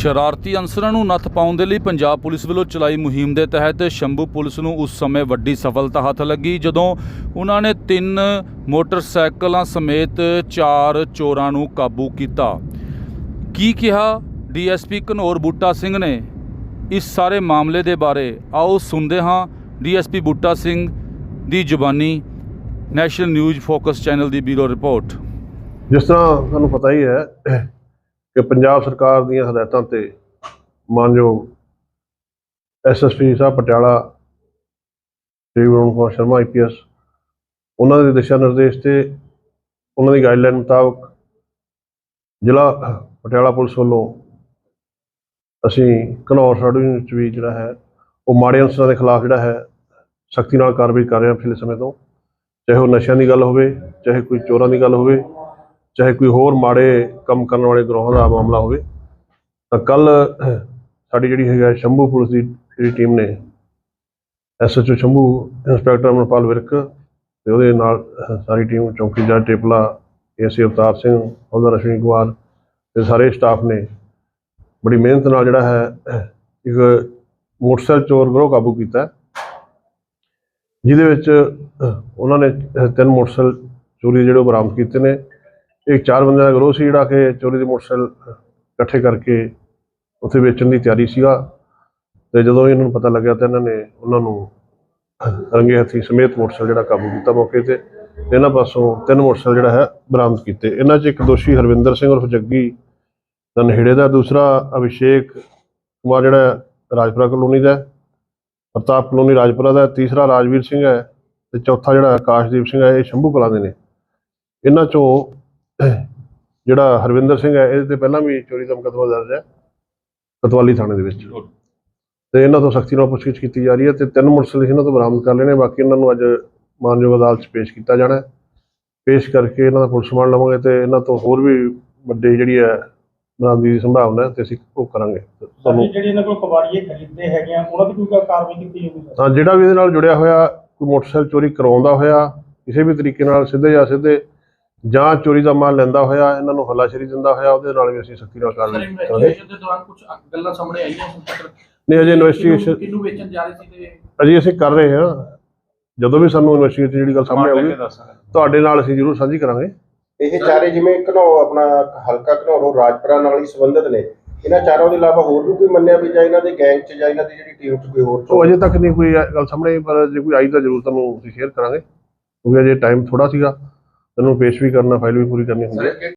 ਸ਼ਰਾਰਤੀ ਅਨਸਰਾਂ ਨੂੰ ਨੱਥ ਪਾਉਣ ਦੇ ਲਈ ਪੰਜਾਬ ਪੁਲਿਸ ਵੱਲੋਂ ਚਲਾਈ ਮੁਹਿੰਮ ਦੇ ਤਹਿਤ ਸ਼ੰਭੂ ਪੁਲਿਸ ਨੂੰ ਉਸ ਸਮੇਂ ਵੱਡੀ ਸਫਲਤਾ ਹੱਥ ਲੱਗੀ, ਜਦੋਂ ਉਹਨਾਂ ਨੇ ਤਿੰਨ ਮੋਟਰਸਾਈਕਲਾਂ ਸਮੇਤ ਚਾਰ ਚੋਰਾਂ ਨੂੰ ਕਾਬੂ ਕੀਤਾ। ਕੀ ਕਿਹਾ ਡੀਐਸਪੀ ਘਨੌਰ ਬੂਟਾ ਸਿੰਘ ਨੇ? ਇਸ ਸਾਰੇ ਮਾਮਲੇ ਦੇ ਬਾਰੇ ਆਓ ਸੁਣਦੇ ਹਾਂ ਡੀਐਸਪੀ ਬੂਟਾ ਸਿੰਘ ਦੀ ਜ਼ੁਬਾਨੀ, ਨੈਸ਼ਨਲ ਨਿਊਜ਼ ਫੋਕਸ ਚੈਨਲ ਦੀ ਬਿਊਰੋ ਰਿਪੋਰਟ। ਜਿਸ ਤਰ੍ਹਾਂ ਤੁਹਾਨੂੰ ਪਤਾ ਹੀ ਹੈ ਕਿ ਪੰਜਾਬ ਸਰਕਾਰ ਦੀਆਂ ਹਦਾਇਤਾਂ ਤੇ ਮਾਨਯੋਗ ਐਸਐਸਪੀ ਸਾਹਿਬ ਪਟਿਆਲਾ, ਸ਼੍ਰੀ ਵਰੁਣ ਕੁਮਾਰ ਸ਼ਰਮਾ ਆਈਪੀਐਸ ਉਹਨਾਂ ਦੇ ਦਿਸ਼ਾ ਨਿਰਦੇਸ਼ ਤੇ ਉਹਨਾਂ ਦੀ ਗਾਈਡਲਾਈਨ ਮੁਤਾਬਕ ਜ਼ਿਲ੍ਹਾ ਪਟਿਆਲਾ ਪੁਲਿਸ ਵੱਲੋਂ ਅਸੀਂ ਘਨੌਰ ਸਾਡੂ ਵਿੱਚ ਵੀ ਜਿਹੜਾ ਹੈ, ਉਹ ਮਾੜੇ ਅਨਸਰਾਂ ਦੇ ਖਿਲਾਫ ਜਿਹੜਾ ਹੈ, ਸਖਤੀ ਨਾਲ ਕਾਰਵਾਈ ਕਰ ਰਹੇ ਹਾਂ ਪਿਛਲੇ ਸਮੇਂ ਤੋਂ। ਚਾਹੇ ਉਹ ਨਸ਼ਿਆਂ ਦੀ ਗੱਲ ਹੋਵੇ, ਚਾਹੇ ਕੋਈ ਚੋਰਾਂ ਦੀ ਗੱਲ ਹੋਵੇ ਚਾਹੇ ਕੋਈ ਹੋਰ ਮਾੜੇ ਕੰਮ ਕਰਨ ਵਾਲੇ ਗਰੋਹਾਂ ਦਾ ਮਾਮਲਾ ਹੋਵੇ, ਤਾਂ ਕੱਲ ਸਾਡੀ ਜਿਹੜੀ ਹੈਗਾ ਸ਼ੰਭੂ ਪੁਲਿਸ ਦੀ ਜਿਹੜੀ ਟੀਮ ਨੇ ਐਸਐਚਓ ਸ਼ੰਭੂ ਇੰਸਪੈਕਟਰ ਅਮਰਪਾਲ ਵਿਰਕ ਤੇ ਉਹਦੇ ਨਾਲ ਸਾਰੀ ਟੀਮ ਚੌਕੀਦਾਰ ਟੇਪਲਾ ਏਸੀ ਅਵਤਾਰ ਸਿੰਘ ਉਹਦਾ ਰਸ਼ਮੀ ਕੁਮਾਰ ਤੇ ਸਾਰੇ ਸਟਾਫ ਨੇ ਬੜੀ ਮਿਹਨਤ ਨਾਲ ਜਿਹੜਾ ਹੈ ਇੱਕ ਮੋਟਰਸਾਈਕਲ ਚੋਰ ਗਰੋਹ ਕਾਬੂ ਕੀਤਾ। ਜਿਹਦੇ ਵਿੱਚ ਉਹਨਾਂ ਨੇ ਤਿੰਨ ਮੋਟਰਸਾਈਕਲ ਚੋਰੀ ਜਿਹੜੇ ਉਹ ਬਰਾਮਦ ਕੀਤੇ ਨੇ। ਇੱਕ ਚਾਰ ਬੰਦਿਆਂ ਦਾ ਗਰੋਹ ਸੀ ਜਿਹੜਾ ਕਿ ਚੋਰੀ ਦੇ ਮੋਟਰਸਾਈਕਲ ਇਕੱਠੇ ਕਰਕੇ ਉੱਥੇ ਵੇਚਣ ਦੀ ਤਿਆਰੀ ਸੀਗਾ। ਤੇ ਜਦੋਂ ਇਹਨਾਂ ਨੂੰ ਪਤਾ ਲੱਗਿਆ ਤਾਂ ਇਹਨਾਂ ਨੇ ਉਹਨਾਂ ਨੂੰ ਰੰਗੇ ਹੱਥੀ ਸਮੇਤ ਮੋਟਰਸਾਈਕਲ ਜਿਹੜਾ ਕਾਬੂ ਕੀਤਾ ਮੌਕੇ ਤੇ। ਇਹਨਾਂ ਪਾਸੋਂ ਤਿੰਨ ਮੋਟਰਸਾਈਕਲ ਜਿਹੜਾ ਹੈ ਬਰਾਮਦ ਕੀਤੇ। ਇਹਨਾਂ 'ਚ ਇੱਕ ਦੋਸ਼ੀ ਹਰਵਿੰਦਰ ਸਿੰਘ ਉਰਫ ਜੱਗੀ, ਦਾ ਨਹਿੜੇ ਦਾ, ਦੂਸਰਾ ਅਭਿਸ਼ੇਕ ਕੁਮਾਰ ਜਿਹੜਾ ਰਾਜਪੁਰਾ ਕਲੋਨੀ ਦਾ ਪ੍ਰਤਾਪ ਕਲੋਨੀ ਰਾਜਪੁਰਾ ਦਾ ਤੀਸਰਾ ਰਾਜਵੀਰ ਸਿੰਘ ਹੈ, ਤੇ ਚੌਥਾ ਜਿਹੜਾ ਆਕਾਸ਼ਦੀਪ ਸਿੰਘ ਹੈ, ਇਹ ਸ਼ੰਭੂ ਕਲਾਂ ਦੇ ਨੇ। ਇਹਨਾਂ ਚੋਂ ਜਿਹੜਾ ਹਰਵਿੰਦਰ ਸਿੰਘ ਹੈ ਇਹਦੇ ਤੇ ਪਹਿਲਾਂ ਵੀ ਚੋਰੀ ਦਾ ਮੁਕੱਦਮਾ ਦਰਜ ਹੈ ਕਤਵਾਲੀ ਥਾਣੇ ਦੇ ਵਿੱਚ। ਤੇ ਇਹਨਾਂ ਤੋਂ ਸਖਤੀ ਨਾਲ ਪੁੱਛਗਿੱਛ ਕੀਤੀ ਜਾ ਰਹੀ ਹੈ ਤੇ ਤਿੰਨ ਮੋਟਰਸਾਈਕਲ ਇਹਨਾਂ ਤੋਂ ਬਰਾਮਦ ਕਰ ਲਏ ਨੇ ਬਾਕੀ ਇਹਨਾਂ ਨੂੰ ਅੱਜ ਮਾਨਯੋਗ ਅਦਾਲਤ 'ਚ ਪੇਸ਼ ਕੀਤਾ ਜਾਣਾ ਪੇਸ਼ ਕਰਕੇ ਇਹਨਾਂ ਦਾ ਪੁਲਿਸ ਰਿਮਾਂਡ ਲਵਾਂਗੇ ਤੇ ਇਹਨਾਂ ਤੋਂ ਹੋਰ ਵੀ ਵੱਡੀ ਜਿਹੜੀ ਹੈ ਬਰਾਮਦੀ ਦੀ ਸੰਭਾਵਨਾ ਹੈ ਤੇ ਅਸੀਂ ਉਹ ਕਰਾਂਗੇ। ਤੁਹਾਨੂੰ ਜਿਹੜੇ ਇਹਨਾਂ ਕੋਲ ਕਬਾੜੀਏ ਖਰੀਦਦੇ ਹੈਗੇ ਆ ਉਹਨਾਂ ਦੀ ਕੋਈ ਕਾਰਵਾਈ ਕੀਤੀ ਜਾਊਗੀ ਤਾਂ ਜਿਹੜਾ ਵੀ ਇਹਦੇ ਨਾਲ ਜੁੜਿਆ ਹੋਇਆ ਕੋਈ ਮੋਟਰਸਾਈਕਲ ਚੋਰੀ ਕਰਾਉਂਦਾ ਹੋਇਆ ਕਿਸੇ ਵੀ ਤਰੀਕੇ ਨਾਲ ਸਿੱਧੇ ਜਾਂ ਸਿੱਧੇ ਜਾਂ ਚੋਰੀ ਦਾ ਮਾਲ ਲੈਂਦਾ ਹੋਇਆ ਇਹਨਾਂ ਨੂੰ ਹੱਲਾਸ਼ੇਰੀ ਦਿੰਦਾ ਹੋਇਆ ਉਹਦੇ ਨਾਲ ਵੀ ਅਸੀਂ ਸਖਤੀ ਨਾਲ ਕਾਰਵਾਈ ਕਰਾਂਗੇ। ਇਨਵੈਸਟੀਗੇਸ਼ਨ ਦੇ ਦੌਰਾਨ ਕੁਝ ਗੱਲਾਂ ਸਾਹਮਣੇ ਆਈਆਂ ਸਰ ਨਹੀਂ ਅਜੇ ਇਨਵੈਸਟੀਗੇਸ਼ਨ ਕਿਹਨੂੰ ਵੇਚਣ ਜਾ ਰਹੇ ਸੀ ਤੇ ਅਜੇ ਅਸੀਂ ਕਰ ਰਹੇ ਹਾਂ। ਜਦੋਂ ਵੀ ਸਾਨੂੰ ਇਨਵੈਸਟੀਗੇਸ਼ਨ ਜਿਹੜੀ ਗੱਲ ਸਾਹਮਣੇ ਆਊਗੀ ਤੁਹਾਡੇ ਨਾਲ ਅਸੀਂ ਜ਼ਰੂਰ ਸਾਂਝੀ ਕਰਾਂਗੇ। ਇਹ ਚਾਰੇ ਜਿਵੇਂ ਘਨੌ ਆਪਣਾ ਹਲਕਾ ਘਨੌਰੋਂ ਰਾਜਪੁਰਾ ਨਾਲ ਹੀ ਸੰਬੰਧਿਤ ਨੇ। ਇਹਨਾਂ ਚਾਰਾਂ ਦੇ ਇਲਾਵਾ ਹੋਰ ਵੀ ਕੋਈ ਮੰਨਿਆ ਵੀ ਜਾਂ ਇਹਨਾਂ ਦੇ ਗੈਂਗ 'ਚ ਜਾਂ ਇਹਨਾਂ ਦੀ ਜਿਹੜੀ ਟੀਮ 'ਚ ਕੋਈ ਹੋਰ ਉਹ ਅਜੇ ਤੱਕ ਨਹੀਂ ਕੋਈ ਗੱਲ ਸਾਹਮਣੇ ਪਰ ਜੇ ਕੋਈ ਆਈ ਤਾਂ ਜ਼ਰੂਰ ਤੁਹਾਨੂੰ ਅਸੀਂ ਸ਼ੇਅਰ ਕਰਾਂਗੇ। ਕਿਉਂਕਿ ਅਜੇ ਟਾਈਮ ਥੋੜਾ ਸੀਗਾ। ਤੈਨੂੰ ਪੇਸ਼ ਵੀ ਕਰਨਾ ਫਾਈਲ ਵੀ ਪੂਰੀ ਕਰਨੀ ਹੁੰਦੀ ਹੈ